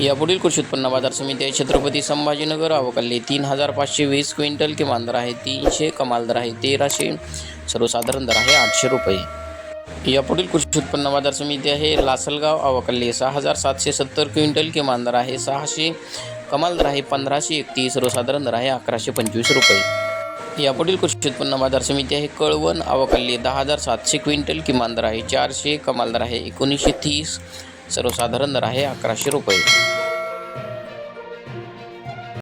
यापुढील कृषी उत्पन्न बाजार समिती आहे छत्रपती संभाजीनगर अवकाली तीन हजार पाचशे वीस क्विंटल किमान दर आहे तीनशे कमाल दर आहे तेराशे सर्वसाधारण दर आहे आठशे रुपये. यापुढील कृषी उत्पन्न बाजार समिती आहे लासलगाव अवकाली सहा हजार सातशे सत्तर क्विंटल किमान दर आहे सहाशे कमाल दर आहे पंधराशे एकतीस सर्वसाधारण दर आहे अकराशे पंचवीस रुपये. यापुढील कृषी उत्पन्न बाजार समिती आहे कळवण अवकाली दहा हजार सातशे क्विंटल किमान दर आहे चारशे कमाल दर आहे एकोणीसशे तीस सर्वसाधारण दर आहे अकराशे रुपये.